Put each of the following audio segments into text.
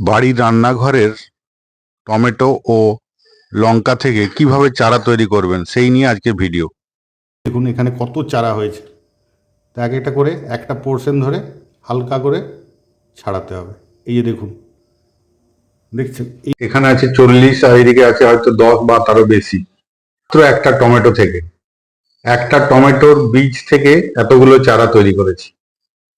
বাড়ির রান্নাঘরের টমেটো ও লঙ্কা থেকে কীভাবে চারা তৈরি করবেন সেই নিয়ে আজকে ভিডিও। দেখুন এখানে কত চারা হয়েছে। তা এক একটা করে একটা পোর্শন ধরে হালকা করে ছাড়াতে হবে। এই যে দেখুন দেখছেন? এখানে আছে চল্লিশ আর এদিকে আছে হয়তো দশ বা তারও বেশি। মাত্র একটা টমেটো থেকে। একটা টমেটোর বীজ থেকে এতগুলো চারা তৈরি করেছি।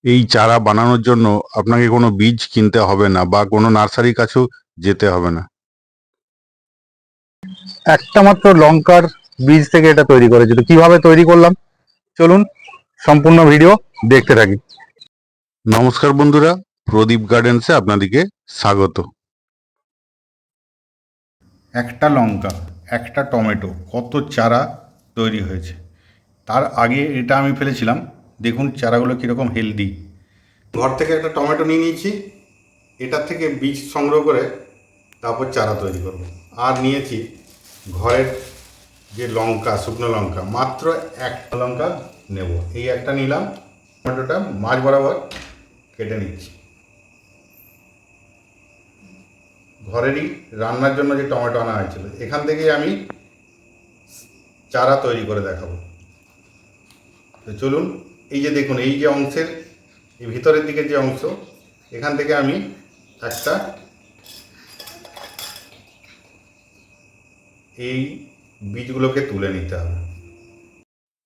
এই চারা বানানোর জন্য আপনাকে কোনো বীজ কিনতে হবে না বা কোনো নার্সারির কাছেও যেতে হবে না। একটা মাত্র লঙ্কার বীজ থেকে এটা তৈরি করেছি তো কীভাবে তৈরি করলাম? চলুন সম্পূর্ণ ভিডিও দেখতে থাকি। নমস্কার বন্ধুরা প্রদীপ গার্ডেন্সে আপনাদেরকে স্বাগত। একটা লঙ্কা একটা টমেটো কত চারা তৈরি হয়েছে। তার আগে এটা আমি ফেলেছিলাম দেখুন চারাগুলো কীরকম হেলদি ঘর থেকে একটা টমেটো নিয়ে নিয়েছি, এটার থেকে বীজ সংগ্রহ করে তারপর চারা তৈরি করব। আর নিয়েছি ঘরের যে লঙ্কা, শুকনো লঙ্কা, মাত্র একটা লঙ্কা নেব। এই একটা নিলাম, টমেটোটা মাছ বরাবর কেটে নিচ্ছি। ঘরেরই রান্নার জন্য যে টমেটো আনা হয়েছিল, এখান থেকেই আমি চারা তৈরি করে দেখাবো। তো চলুন এই যে দেখুন এই যে অংশের এই ভিতরের দিকে যে অংশ এখান থেকে আমি একটা এই বীজগুলোকে তুলে নিতে হবে।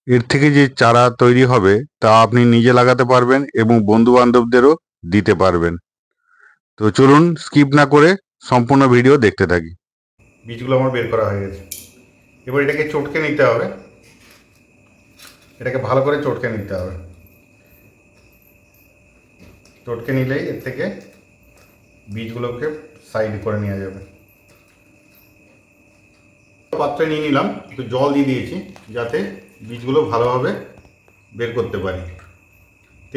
এর থেকে যে চারা তৈরি হবে তা আপনি নিজে লাগাতে পারবেন এবং বন্ধু বান্ধবদেরও দিতে পারবেন। তো চলুন স্কিপ না করে সম্পূর্ণ ভিডিও দেখতে থাকি। বীজগুলো আমার বের করা হয়ে গেছে। এবার এটাকে চটকে নিতে হবে। এটাকে ভালো করে চটকে নিতে হবে। চটকে নিলেই এর থেকে বীজগুলোকে সাইড করে নেওয়া যাবে। পাত্রে নিয়ে নিলাম, একটু জল দিয়ে দিয়েছি, যাতে বীজগুলো ভালোভাবে বের করতে পারি।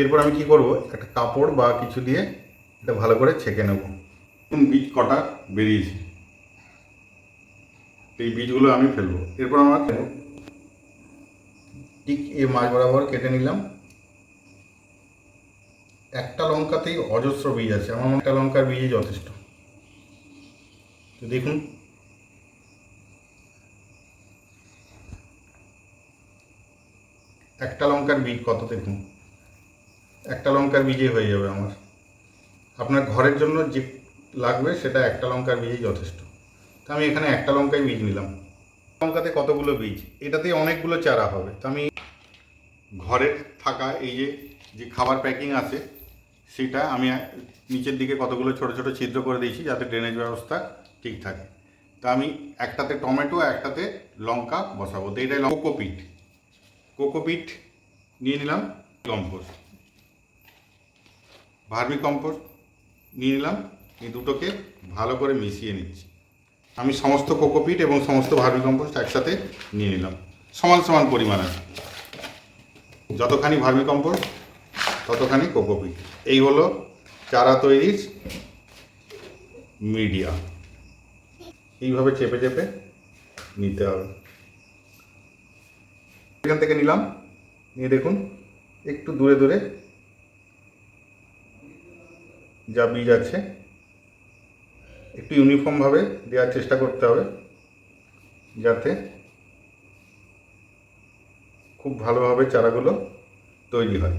এরপর আমি কি করব, একটা কাপড় বা কিছু দিয়ে এটা ভালো করে ছেঁকে নেব। বীজ কটা বেরিয়েছে, এই বীজগুলো আমি ফেলব। এরপর আমার ঠিক এই মাছ বরাবর কেটে নিলাম। একটা লঙ্কাতেই অজস্র বীজ আছে, আমার একটা লঙ্কার বীজই যথেষ্ট। তো দেখুন। একটা লঙ্কার বীজ কত দেখুন। একটা লঙ্কার বীজই হয়ে যাবে আমার। আপনার ঘরের জন্য যে লাগবে সেটা একটা লঙ্কার বীজই যথেষ্ট। তো আমি এখানে একটা লঙ্কায় বীজ নিলাম। লঙ্কাতে কতগুলো বীজ? এটাতে অনেকগুলো চারা হবে। তো আমি ঘরের থাকা এই যে যে খাবার প্যাকিং আছে, সেটা আমি নিচের দিকে কতগুলো ছোট ছোট ছিদ্র করে দিয়েছি যাতে ড্রেনেজ ব্যবস্থা ঠিক থাকে। তা আমি একটাতে টমেটো, একটাতে লঙ্কা বসাবো। তো এটাই কোকোপিট। কোকোপিট নিয়ে নিলাম, কম্পোস্ট। ভার্মি কম্পোস্ট নিয়ে নিলাম এই দুটোকে ভালো করে মিশিয়ে নিচ্ছি। আমি সমস্ত কোকোপিট এবং সমস্ত ভার্মি কম্পোস্ট একসাথে নিয়ে নিলাম। সমান সমান পরিমাণ। যতখানি ভার্মি কম্পোস্ট, ততখানি কোকোপিট। এই হলো চারা তৈরির মিডিয়া। এইভাবে চেপে চেপে নিতে হবে। এখান থেকে নিলাম। নিয়ে দেখুন, একটু দূরে দূরে যা বীজ আছে একটু ইউনিফর্মভাবে দেওয়ার চেষ্টা করতে হবে, যাতে খুব ভালোভাবে চারাগুলো তৈরি হয়।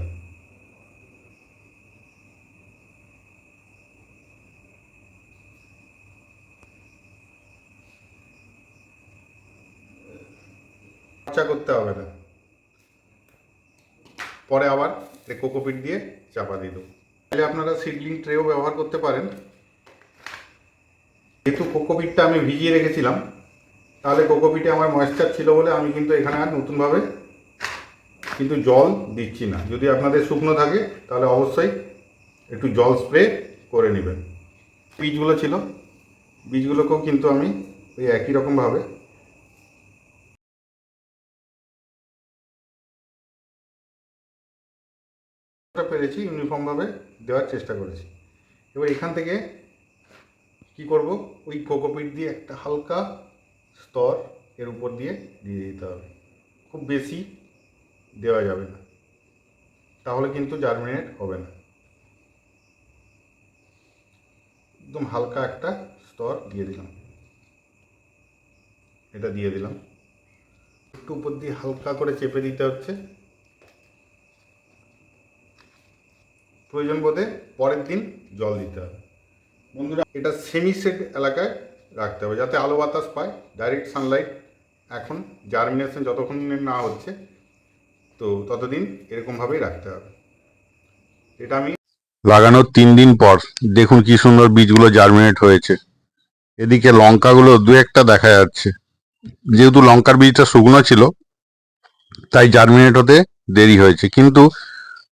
খরচা করতে হবে না। পরে আবার কোকোপিট দিয়ে চাপা দিয়ে দেবো। তাহলে আপনারা সিডলিং ট্রেও ব্যবহার করতে পারেন। যেহেতু কোকোপিটটা আমি ভিজিয়ে রেখেছিলাম, তাহলে কোকোপিটে আমার ময়েশ্চার ছিল বলে আমি কিন্তু এখানে আর নতুনভাবে কিন্তু জল দিচ্ছি না। যদি আপনাদের শুকনো থাকে, তাহলে অবশ্যই একটু জল স্প্রে করে নেবেন। বীজগুলো ছিল, বীজগুলোকেও কিন্তু আমি ওই একই রকমভাবে পেরেছি ইউনিফর্মভাবে দেওয়ার চেষ্টা করেছি। এবার এখান থেকে কি করব? ওই কোকোপিট দিয়ে একটা হালকা স্তর এর উপর দিয়ে দিয়ে দিতে হবে। খুব বেশি দেওয়া যাবে না। তাহলে কিন্তু জার্মিনেট হবে না। একদম হালকা একটা স্তর দিয়ে দিলাম। এটা দিয়ে দিলাম। একটু উপর দিয়ে হালকা করে চেপে দিতে হচ্ছে। প্রয়োজন বোধে পরের দিন জল দিতে হবে। বন্ধুরা, এটা সেমি সেট এলাকায় রাখতে হবে যাতে আলো বাতাস পায় ডাইরেক্ট সানলাইট এখন জার্মিনেশন যতক্ষণ না হচ্ছে, তো ততদিন এরকমভাবেই রাখতে হবে। এটা আমি লাগানোর তিন দিন পর দেখুন কি সুন্দর বীজগুলো জার্মিনেট হয়েছে। এদিকে লঙ্কাগুলো দু একটা দেখা যাচ্ছে। যেহেতু লঙ্কার বীজটা শুকনো ছিল, তাই জার্মিনেট হতে দেরি হয়েছে। কিন্তু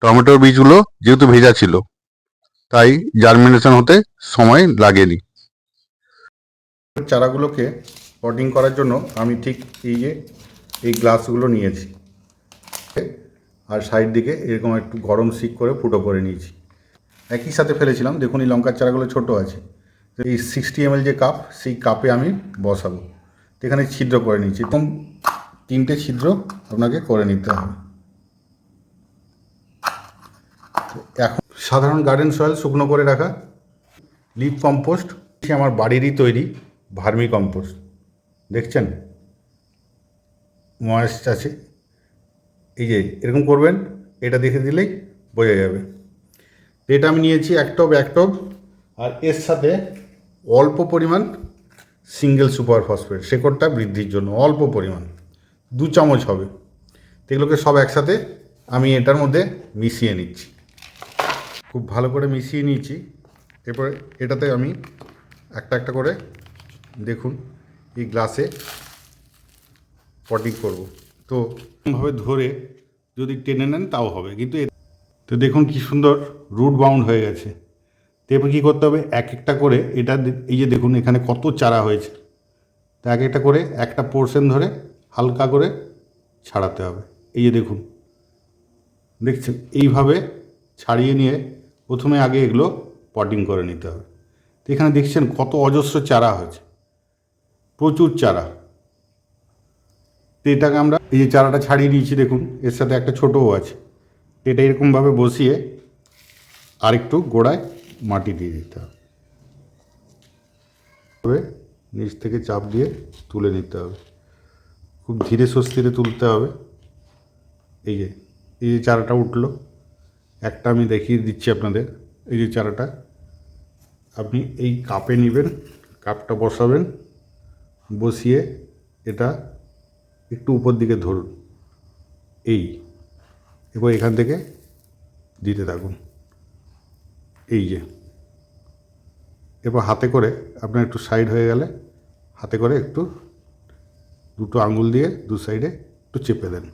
টমেটোর বীজগুলো যেহেতু ভেজা ছিল তাই জার্মিনেশন হতে সময় লাগেনি। চারাগুলোকে পটিং করার জন্য আমি ঠিক এই যে, এই গ্লাসগুলো নিয়েছি। আর সাইড দিকে এরকম একটু গরম সিক করে ফুটো করে নিয়েছি। একই সাথে ফেলেছিলাম। দেখুন, এই লঙ্কার চারাগুলো ছোট আছে। তো এই সিক্সটি এমএল যে কাপ সেই কাপে আমি বসাবো। এখানে ছিদ্র করে নিয়েছি। এরকম তিনটে ছিদ্র আপনাকে করে নিতে হবে তো এখন সাধারণ গার্ডেন সয়েল শুকনো করে রাখা লিপ কম্পোস্ট সে আমার বাড়িরই তৈরি, ভার্মি কম্পোস্ট দেখছেন? ময়েস্ট আছে এই যে, এরকম করবেন, এটা দেখে দিলেই বোঝা যাবে। তো এটা আমি নিয়েছি এক টব এক টব আর এর সাথে অল্প পরিমাণ সিঙ্গেল সুপার ফসফেট শেকড়টা বৃদ্ধির জন্য অল্প পরিমাণ, দু চামচ হবে। তো এগুলোকে সব একসাথে আমি এটার মধ্যে মিশিয়ে নিচ্ছি। খুব ভালো করে মিশিয়ে নিয়েছি। এরপরে এটাতে আমি একটা একটা করে দেখুন এই গ্লাসে পটিং করব। তো ভাবে ধরে যদি টেনে নেন তাও হবে। কিন্তু তো দেখুন কি সুন্দর রুট বাউন্ড হয়ে গেছে। তো এরপর কী করতে হবে? এক একটা করে এটা এই যে দেখুন এখানে কত চারা হয়েছে। তা এক একটা করে একটা পোর্শন ধরে হালকা করে ছাড়াতে হবে। এই যে দেখুন। দেখছেন? এইভাবে ছাড়িয়ে নিয়ে প্রথমে আগে এগুলো পটিং করে নিতে হবে। তো এখানে দেখছেন কত অজস্র চারা হয়েছে। প্রচুর চারা। তো এটাকে আমরা এই যে চারাটা ছাড়িয়ে দিয়েছি, দেখুন, এর সাথে একটা ছোটও আছে। এটা এরকমভাবে বসিয়ে আরেকটু গোড়ায় মাটি দিয়ে দিতে হবে। নিচ থেকে চাপ দিয়ে তুলে নিতে হবে। খুব ধীরে স্বস্তিতে তুলতে হবে। এই যে এই যে চারাটা উঠল। একটা আমি দেখিয়ে দিচ্ছি আপনাদের, এই যে চারাটা। আপনি এই কাপে নেবেন, কাপটা বসাবেন, বসিয়ে এটা একটু উপর দিকে ধরুন। এই এবার এখান থেকে দিতে থাকুন। এই যে, এরপর হাতে করে আপনার একটু সাইড হয়ে গেলে হাতে করে একটু দুটো আঙুল দিয়ে দু সাইডে একটু চেপে দেন।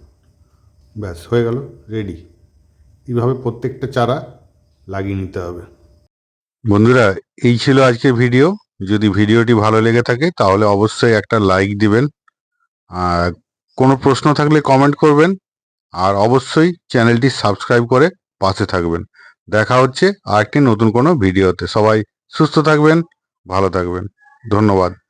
ব্যাস, হয়ে গেল, রেডি। এইভাবে প্রত্যেকটা চারা লাগিয়ে নিতে হবে। বন্ধুরা, এই ছিল আজকের ভিডিও। যদি ভিডিওটি ভালো লেগে থাকে, তাহলে অবশ্যই একটা লাইক দিবেন। আর কোনো প্রশ্ন থাকলে কমেন্ট করবেন। আর অবশ্যই চ্যানেলটি সাবস্ক্রাইব করে পাশে থাকবেন। দেখা হচ্ছে আরেকটি নতুন কোনো ভিডিওতে। সবাই সুস্থ থাকবেন, ভালো থাকবেন। ধন্যবাদ।